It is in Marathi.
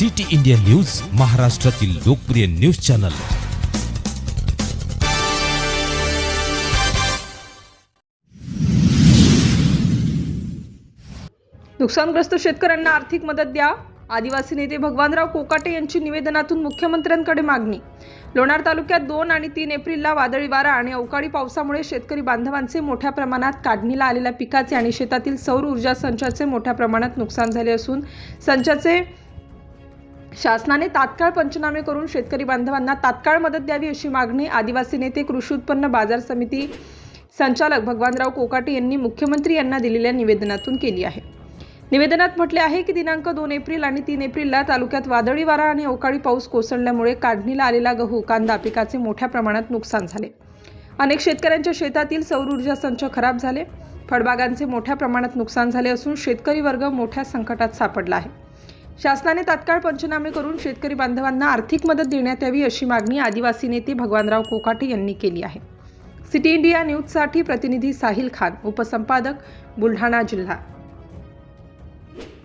सिटी इंडिया न्यूज महाराष्ट्रातील लोकप्रिय न्यूज चॅनल. नुकसानग्रस्त शेतकऱ्यांना आर्थिक मदत द्या. आदिवासी नेते भगवानराव कोकाटे यांची निवेदनातून मुख्यमंत्र्यांकडे मागणी. लोणार तालुक्यात दोन आणि तीन एप्रिलला वादळी वारा आणि अवकाळी पावसामुळे शेतकरी बांधवांचे मोठ्या प्रमाणात काढणीला आलेल्या पिकाचे आणि शेतातील सौर ऊर्जा संचाचे मोठ्या प्रमाणात नुकसान झाले असून संचाचे शासनाने तात्काळ पंचनामे करून शेतकरी बांधवांना तात्काळ मदत द्यावी अशी मागणी आदिवासी नेते कृषी उत्पन्न बाजार समिती संचालक भगवानराव कोकाटे यांनी मुख्यमंत्री यांना दिलेल्या निवेदनातून केली आहे. निवेदनात म्हटले आहे की दिनांक दोन एप्रिल आणि तीन एप्रिलला तालुक्यात वादळी वारा आणि अवकाळी पाऊस कोसळल्यामुळे काढणीला आलेला गहू कांदा पिकाचे मोठ्या प्रमाणात नुकसान झाले. अनेक शेतकऱ्यांच्या शेतातील सौर ऊर्जा संच खराब झाले. फळबागांचे मोठ्या प्रमाणात नुकसान झाले असून शेतकरी वर्ग मोठ्या संकटात सापडला आहे. शासनाने तात्काळ पंचनामे करून शेतकरी बांधवांना आर्थिक मदत देण्यात यावी अशी मागणी आदिवासी नेते भगवानराव कोकाटे यांनी केली आहे. सिटी इंडिया न्यूजसाठी प्रतिनिधी साहिल खान उपसंपादक बुलढाणा जिल्हा.